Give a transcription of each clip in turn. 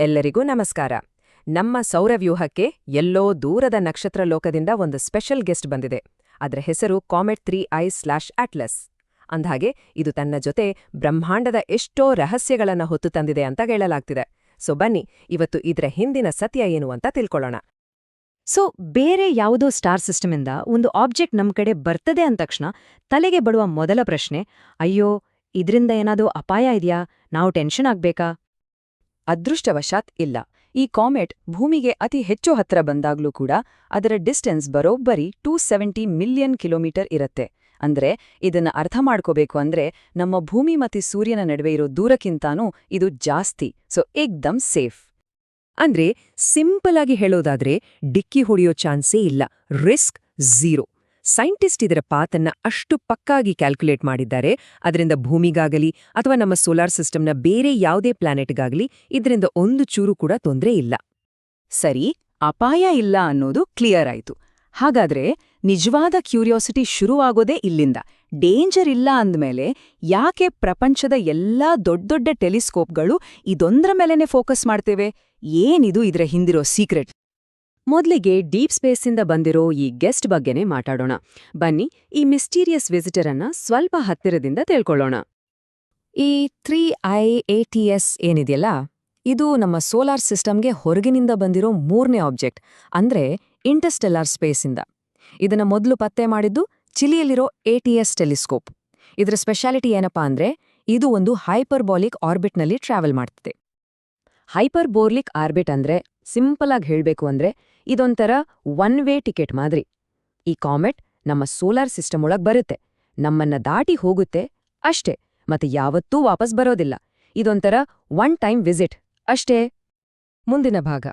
ಎಲ್ಲರಿಗೂ ನಮಸ್ಕಾರ. ನಮ್ಮ ಸೌರವ್ಯೂಹಕ್ಕೆ ಎಲ್ಲೋ ದೂರದ ನಕ್ಷತ್ರ ಲೋಕದಿಂದ ಒಂದು ಸ್ಪೆಷಲ್ ಗೆಸ್ಟ್ ಬಂದಿದೆ. ಅದರ ಹೆಸರು comet three I slash ATLAS. ಅಂದ್ಹಾಗೆ, ಇದು ತನ್ನ ಜೊತೆ ಬ್ರಹ್ಮಾಂಡದ ಎಷ್ಟೋ ರಹಸ್ಯಗಳನ್ನು ಹೊತ್ತು ತಂದಿದೆ ಅಂತ ಹೇಳಲಾಗ್ತಿದೆ. ಸೊ, ಬನ್ನಿ, ಇವತ್ತು ಇದರ ಹಿಂದಿನ ಸತ್ಯ ಏನು ಅಂತ ತಿಳ್ಕೊಳ್ಳೋಣ. ಸೊ, ಬೇರೆ ಯಾವುದೋ ಸ್ಟಾರ್ ಸಿಸ್ಟಮಿಂದ ಒಂದು ಆಬ್ಜೆಕ್ಟ್ ನಮ್ಮ ಕಡೆ ಬರ್ತದೆ ಅಂದ ತಕ್ಷಣ ತಲೆಗೆ ಬಡುವ ಮೊದಲ ಪ್ರಶ್ನೆ, ಅಯ್ಯೋ, ಇದ್ರಿಂದ ಏನಾದರೂ ಅಪಾಯ ಇದೆಯಾ? ನಾವು ಟೆನ್ಷನ್ ಆಗ್ಬೇಕಾ? ಅದೃಷ್ಟವಶಾತ್ ಇಲ್ಲ. ಈ ಕಾಮೆಟ್ ಭೂಮಿಗೆ ಅತಿ ಹೆಚ್ಚು ಹತ್ರ ಬಂದಾಗ್ಲೂ ಕೂಡ ಅದರ ಡಿಸ್ಟೆನ್ಸ್ ಬರೋಬ್ಬರಿ ಟೂ ಸೆವೆಂಟಿ ಮಿಲಿಯನ್ ಕಿಲೋಮೀಟರ್ ಇರತ್ತೆ. ಅಂದ್ರೆ ಇದನ್ನ ಅರ್ಥ ಮಾಡ್ಕೋಬೇಕು ಅಂದ್ರೆ ನಮ್ಮ ಭೂಮಿ ಮತ್ತು ಸೂರ್ಯನ ನಡುವೆ ಇರೋ ದೂರಕ್ಕಿಂತಾನೂ ಇದು ಜಾಸ್ತಿ, ಸೊ ಏಕ್ದಮ್ ಸೇಫ್. ಅಂದ್ರೆ ಸಿಂಪಲ್ ಆಗಿ ಹೇಳೋದಾದ್ರೆ ಡಿಕ್ಕಿ ಹೊಡೆಯೋ ಚಾನ್ಸೇ ಇಲ್ಲ, ರಿಸ್ಕ್ ಝೀರೋ. ಸೈಂಟಿಸ್ಟ್ ಇದರ ಪಾತನ್ನ ಅಷ್ಟು ಪಕ್ಕಾಗಿ ಕ್ಯಾಲ್ಕುಲೇಟ್ ಮಾಡಿದ್ದಾರೆ. ಅದರಿಂದ ಭೂಮಿಗಾಗಲಿ ಅಥವಾ ನಮ್ಮ ಸೋಲಾರ್ ಸಿಸ್ಟಮ್ನ ಬೇರೆ ಯಾವುದೇ ಪ್ಲಾನೆಟ್ಗಾಗಲಿ ಇದರಿಂದ ಒಂದು ಚೂರು ಕೂಡ ತೊಂದರೆ ಇಲ್ಲ. ಸರಿ, ಅಪಾಯ ಇಲ್ಲ ಅನ್ನೋದು ಕ್ಲಿಯರ್ ಆಯ್ತು. ಹಾಗಾದ್ರೆ ನಿಜವಾದ ಕ್ಯೂರಿಯಾಸಿಟಿ ಶುರುವಾಗೋದೇ ಇಲ್ಲಿಂದ. ಡೇಂಜರ್ ಇಲ್ಲ ಅಂದ್ಮೇಲೆ ಯಾಕೆ ಪ್ರಪಂಚದ ಎಲ್ಲಾ ದೊಡ್ಡ ಟೆಲಿಸ್ಕೋಪ್ಗಳು ಇದೊಂದ್ರ ಮೇಲೇನೆ ಫೋಕಸ್ ಮಾಡ್ತೇವೆ? ಏನಿದು ಇದರ ಹಿಂದಿರೋ ಸೀಕ್ರೆಟ್? ಮೊದ್ಲಿಗೆ ಡೀಪ್ ಸ್ಪೇಸಿಂದ ಬಂದಿರೋ ಈ ಗೆಸ್ಟ್ ಬಗ್ಗೆನೇ ಮಾತಾಡೋಣ. ಬನ್ನಿ, ಈ ಮಿಸ್ಟೀರಿಯಸ್ ವಿಸಿಟರ್ ಅನ್ನ ಸ್ವಲ್ಪ ಹತ್ತಿರದಿಂದ ತಿಳ್ಕೊಳ್ಳೋಣ. ಈ three I A T S ಏನಿದೆಯಲ್ಲ, ಇದು ನಮ್ಮ ಸೋಲಾರ್ ಸಿಸ್ಟಮ್ಗೆ ಹೊರಗಿನಿಂದ ಬಂದಿರೋ ಮೂರನೇ ಆಬ್ಜೆಕ್ಟ್, ಅಂದ್ರೆ ಇಂಟರ್ಸ್ಟೆಲ್ಲಾರ್ ಸ್ಪೇಸಿಂದ ಇದನ್ನ ಮೊದಲು ಪತ್ತೆ ಮಾಡಿದ್ದು ಚಿಲಿಯಲ್ಲಿರೋ ಎಟಿಎಸ್ ಟೆಲಿಸ್ಕೋಪ್. ಇದರ ಸ್ಪೆಷಾಲಿಟಿ ಏನಪ್ಪಾ ಅಂದ್ರೆ, ಇದು ಒಂದು ಹೈಪರ್ಬಾಲಿಕ್ ಆರ್ಬಿಟ್ನಲ್ಲಿ ಟ್ರಾವೆಲ್ ಮಾಡ್ತಿದೆ. ಹೈಪರ್ಬೋರ್ಲಿಕ್ ಆರ್ಬಿಟ್ ಅಂದ್ರೆ ಸಿಂಪಲ್ ಆಗಿ ಹೇಳಬೇಕು ಅಂದ್ರೆ ಇದೊಂಥರ ಒನ್ ವೇ ಟಿಕೆಟ್ ಮಾದರಿ. ಈ ಕಾಮೆಟ್ ನಮ್ಮ ಸೋಲಾರ್ ಸಿಸ್ಟಮ್ ಒಳಗೆ ಬರುತ್ತೆ. ನಮ್ಮನ್ನ ದಾಟಿ ಹೋಗುತ್ತೆ ಅಷ್ಟೇ, ಮತ್ತೆ ಯಾವತ್ತೂ ವಾಪಸ್ ಬರೋದಿಲ್ಲ. ಇದೊಂಥರ ಒನ್ ಟೈಮ್ ವಿಸಿಟ್ ಅಷ್ಟೇ. ಮುಂದಿನ ಭಾಗ.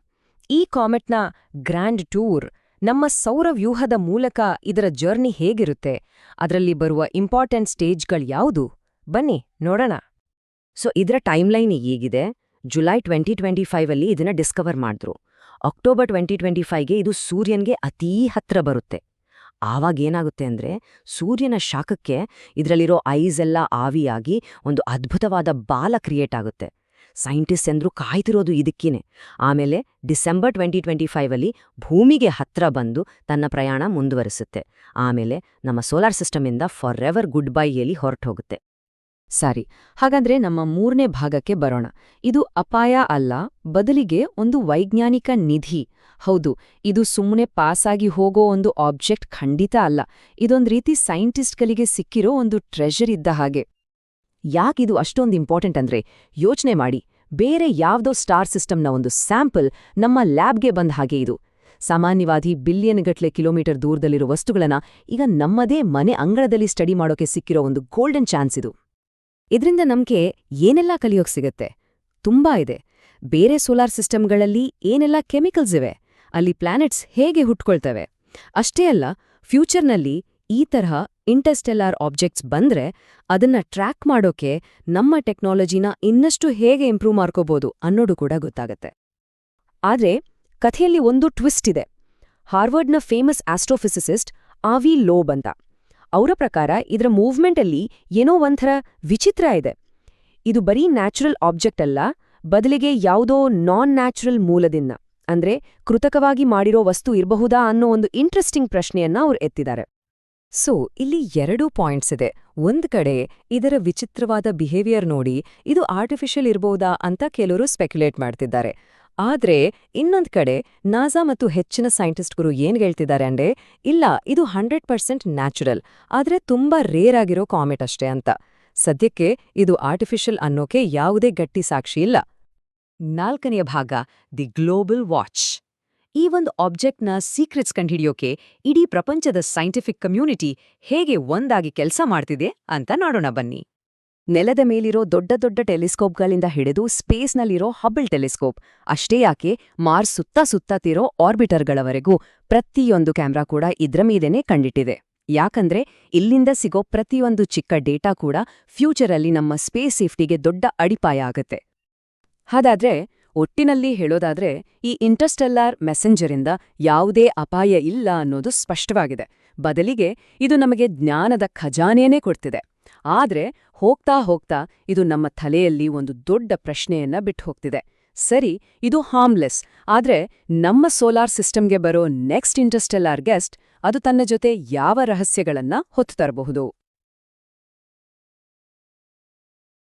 ಈ ಕಾಮೆಟ್ನ ಗ್ರ್ಯಾಂಡ್ ಟೂರ್ ನಮ್ಮ ಸೌರವ್ಯೂಹದ ಮೂಲಕ ಇದರ ಜರ್ನಿ ಹೇಗಿರುತ್ತೆ, ಅದರಲ್ಲಿ ಬರುವ ಇಂಪಾರ್ಟೆಂಟ್ ಸ್ಟೇಜ್ಗಳು ಯಾವುದು? ಬನ್ನಿ, ನೋಡೋಣ. ಸೊ, ಇದರ ಟೈಮ್ಲೈನ್ ಹೀಗಿದೆ? ಜುಲೈ ಟ್ವೆಂಟಿ ಟ್ವೆಂಟಿ ಫೈವಲ್ಲಿ ಇದನ್ನ ಡಿಸ್ಕವರ್ ಮಾಡಿದ್ರು. ಅಕ್ಟೋಬರ್ ಟ್ವೆಂಟಿ ಟ್ವೆಂಟಿ ಫೈವ್ಗೆ ಇದು ಸೂರ್ಯನ್ಗೆ ಅತೀ ಹತ್ರ ಬರುತ್ತೆ. ಆವಾಗ ಏನಾಗುತ್ತೆ ಅಂದ್ರೆ, ಸೂರ್ಯನ ಶಾಖಕ್ಕೆ ಇದರಲ್ಲಿರೋ ಐಸ್ ಎಲ್ಲ ಆವಿಯಾಗಿ ಒಂದು ಅದ್ಭುತವಾದ ಬಾಲ ಕ್ರಿಯೇಟ್ ಆಗುತ್ತೆ. ಸೈಂಟಿಸ್ಟ್ ಎಂದ್ರು ಕಾಯ್ತಿರೋದು ಇದಕ್ಕೇನೆ. ಆಮೇಲೆ ಡಿಸೆಂಬರ್ ಟ್ವೆಂಟಿ ಟ್ವೆಂಟಿ ಫೈವಲ್ಲಿ ಭೂಮಿಗೆ ಹತ್ರ ಬಂದು ತನ್ನ ಪ್ರಯಾಣ ಮುಂದುವರಿಸುತ್ತೆ. ಆಮೇಲೆ ನಮ್ಮ ಸೋಲಾರ್ ಸಿಸ್ಟಮಿಂದ ಫಾರ್ ಎವರ್ ಗುಡ್ ಬೈಯಲ್ಲಿ ಹೊರಟೋಗುತ್ತೆ. ಸರಿ, ಹಾಗಾದ್ರೆ ನಮ್ಮ ಮೂರನೇ ಭಾಗಕ್ಕೆ ಬರೋಣ. ಇದು ಅಪಾಯ ಅಲ್ಲ, ಬದಲಿಗೆ ಒಂದು ವೈಜ್ಞಾನಿಕ ನಿಧಿ. ಹೌದು, ಇದು ಸುಮ್ಮನೆ ಪಾಸಾಗಿ ಹೋಗೋ ಒಂದು ಆಬ್ಜೆಕ್ಟ್ ಖಂಡಿತ ಅಲ್ಲ. ಇದೊಂದು ರೀತಿ ಸೈಂಟಿಸ್ಟ್ಗಳಿಗೆ ಸಿಕ್ಕಿರೋ ಒಂದು ಟ್ರೆಷರ್ ಇದ್ದ ಹಾಗೆ. ಯಾಕಿದು ಅಷ್ಟೊಂದು ಇಂಪಾರ್ಟೆಂಟ್ ಅಂದ್ರೆ, ಯೋಚನೆ ಮಾಡಿ. ಬೇರೆ ಯಾವ್ದೋ ಸ್ಟಾರ್ ಸಿಸ್ಟಮ್ನ ಒಂದು ಸ್ಯಾಂಪಲ್ ನಮ್ಮ ಲ್ಯಾಬ್ಗೆ ಬಂದ ಹಾಗೆ ಇದು. ಸಾಮಾನ್ಯವಾದಿ ಬಿಲಿಯನ್ಗಟ್ಲೆ ಕಿಲೋಮೀಟರ್ ದೂರದಲ್ಲಿರೋ ವಸ್ತುಗಳನ್ನ ಈಗ ನಮ್ಮದೇ ಮನೆ ಅಂಗಳದಲ್ಲಿ ಸ್ಟಡಿ ಮಾಡೋಕೆ ಸಿಕ್ಕಿರೋ ಒಂದು ಗೋಲ್ಡನ್ ಚಾನ್ಸ್ ಇದು. ಇದರಿಂದ ನಮ್ಗೆ ಏನೆಲ್ಲ ಕಲಿಯೋಕ್ ಸಿಗತ್ತೆ? ತುಂಬಾ ಇದೆ. ಬೇರೆ ಸೋಲಾರ್ ಸಿಸ್ಟಮ್ಗಳಲ್ಲಿ ಏನೆಲ್ಲ ಕೆಮಿಕಲ್ಸ್ ಇವೆ? ಅಲ್ಲಿ ಪ್ಲಾನೆಟ್ಸ್ ಹೇಗೆ ಹುಟ್ಕೊಳ್ತವೆ? ಅಷ್ಟೇ ಅಲ್ಲ, ಫ್ಯೂಚರ್ನಲ್ಲಿ ಈ ತರಹ ಇಂಟರ್ಸ್ಟೆಲ್ಲಾರ್ ಆಬ್ಜೆಕ್ಟ್ಸ್ ಬಂದ್ರೆ ಅದನ್ನ ಟ್ರ್ಯಾಕ್ ಮಾಡೋಕೆ ನಮ್ಮ ಟೆಕ್ನಾಲಜಿನ ಇನ್ನಷ್ಟು ಹೇಗೆ ಇಂಪ್ರೂವ್ ಮಾಡ್ಕೋಬೋದು ಅನ್ನೋದು ಕೂಡ ಗೊತ್ತಾಗತ್ತೆ. ಆದ್ರೆ ಕಥೆಯಲ್ಲಿ ಒಂದು ಟ್ವಿಸ್ಟ್ ಇದೆ. ಹಾರ್ವರ್ಡ್ನ ಫೇಮಸ್ ಆಸ್ಟ್ರೋಫಿಸಿಸಿಸ್ಟ್ ಆವಿ ಲೋಬ್ ಅಂತ ಅವರ ಪ್ರಕಾರ ಇದರ ಮೂವ್ಮೆಂಟಲ್ಲಿ ಏನೋ ಒಂಥರ ವಿಚಿತ್ರ ಇದೆ. ಇದು ಬರೀ ನ್ಯಾಚುರಲ್ ಆಬ್ಜೆಕ್ಟ್ ಅಲ್ಲ, ಬದಲಿಗೆ ಯಾವುದೋ ನಾನ್ ನ್ಯಾಚುರಲ್ ಮೂಲದಿಂದ, ಅಂದ್ರೆ ಕೃತಕವಾಗಿ ಮಾಡಿರೋ ವಸ್ತು ಇರಬಹುದಾ ಅನ್ನೋ ಒಂದು ಇಂಟ್ರೆಸ್ಟಿಂಗ್ ಪ್ರಶ್ನೆಯನ್ನ ಅವರು ಎತ್ತಿದ್ದಾರೆ. ಸೊ ಇಲ್ಲಿ ಎರಡೂ ಪಾಯಿಂಟ್ಸ್ ಇದೆ. ಒಂದ್ ಕಡೆ ಇದರ ವಿಚಿತ್ರವಾದ ಬಿಹೇವಿಯರ್ ನೋಡಿ, ಇದು ಆರ್ಟಿಫಿಷಿಯಲ್ ಇರಬಹುದಾ ಅಂತ ಕೆಲವರು ಸ್ಪೆಕ್ಯುಲೇಟ್ ಮಾಡ್ತಿದ್ದಾರೆ. ಆದ್ರೆ ಇನ್ನೊಂದ್ ಕಡೆ ನಾಸಾ ಮತ್ತು ಹೆಚ್ಚಿನ ಸೈಂಟಿಸ್ಟ್ಗಳು ಏನ್ ಹೇಳ್ತಿದ್ದಾರೆ ಅಂದ್ರೆ, ಇಲ್ಲ, ಇದು ಹಂಡ್ರೆಡ್ ಪರ್ಸೆಂಟ್ ನ್ಯಾಚುರಲ್, ಆದ್ರೆ ತುಂಬಾ ರೇರ್ ಆಗಿರೋ ಕಾಮೆಟ್ ಅಷ್ಟೇ ಅಂತ. ಸದ್ಯಕ್ಕೆ ಇದು ಆರ್ಟಿಫಿಷಿಯಲ್ ಅನ್ನೋಕೆ ಯಾವುದೇ ಗಟ್ಟಿ ಸಾಕ್ಷಿ ಇಲ್ಲ. ನಾಲ್ಕನೆಯ ಭಾಗ, ದಿ ಗ್ಲೋಬಲ್ ವಾಚ್. ಈ ಒಂದು ಆಬ್ಜೆಕ್ಟ್ನ ಸೀಕ್ರೆಟ್ಸ್ ಕಂಡುಹಿಡಿಯೋಕೆ ಇಡೀ ಪ್ರಪಂಚದ ಸೈಂಟಿಫಿಕ್ ಕಮ್ಯುನಿಟಿ ಹೇಗೆ ಒಂದಾಗಿ ಕೆಲಸ ಮಾಡ್ತಿದೆ ಅಂತ ನೋಡೋಣ ಬನ್ನಿ. ನೆಲದ ಮೇಲಿರೋ ದೊಡ್ಡ ದೊಡ್ಡ ಟೆಲಿಸ್ಕೋಪ್ಗಳಿಂದ ಹಿಡಿದು ಸ್ಪೇಸ್ನಲ್ಲಿರೋ ಹಬಲ್ ಟೆಲಿಸ್ಕೋಪ್. ಅಷ್ಟೇ ಯಾಕೆ, ಮಾರ್ಸ್ ಸುತ್ತ ಸುತ್ತತಿರೋ ಆರ್ಬಿಟರ್ಗಳವರೆಗೂ ಪ್ರತಿಯೊಂದು ಕ್ಯಾಮ್ರಾ ಕೂಡ ಇದ್ರ ಮೀದೇನೆ ಕಂಡಿಟ್ಟಿದೆ. ಯಾಕಂದ್ರೆ, ಇಲ್ಲಿಂದ ಸಿಗೋ ಪ್ರತಿಯೊಂದು ಚಿಕ್ಕ ಡೇಟಾ ಕೂಡ ಫ್ಯೂಚರಲ್ಲಿ ನಮ್ಮ ಸ್ಪೇಸ್ ಸೇಫ್ಟಿಗೆ ದೊಡ್ಡ ಅಡಿಪಾಯ ಆಗತ್ತೆ. ಹಾಗಾದ್ರೆ, ಒಟ್ಟಿನಲ್ಲಿ ಹೇಳೋದಾದ್ರೆ, ಈ ಇಂಟರ್ಸ್ಟೆಲ್ಲಾರ್ ಮೆಸೆಂಜರಿಂದ ಯಾವುದೇ ಅಪಾಯ ಇಲ್ಲ ಅನ್ನೋದು ಸ್ಪಷ್ಟವಾಗಿದೆ. ಬದಲಿಗೆ ಇದು ನಮಗೆ ಜ್ಞಾನದ ಖಜಾನೆಯೇ ಕೊಡ್ತಿದೆ. ಆದ್ರೆ ಹೋಗ್ತಾ ಹೋಗ್ತಾ ಇದು ನಮ್ಮ ತಲೆಯಲ್ಲಿ ಒಂದು ದೊಡ್ಡ ಪ್ರಶ್ನೆಯನ್ನ ಬಿಟ್ಟು ಹೋಗ್ತಿದೆ ಸರಿ, ಇದು ಹಾರ್ಮ್ಲೆಸ್ ಆದ್ರೆ ನಮ್ಮ ಸೋಲಾರ್ ಸಿಸ್ಟಮ್ಗೆ ಬರೋ ನೆಕ್ಸ್ಟ್ ಇಂಟರ್ಸ್ಟೆಲ್ಲಾರ್ ಗೆಸ್ಟ್ ಅದು ತನ್ನ ಜೊತೆ ಯಾವ ರಹಸ್ಯಗಳನ್ನ ಹೊತ್ತು ತರಬಹುದು?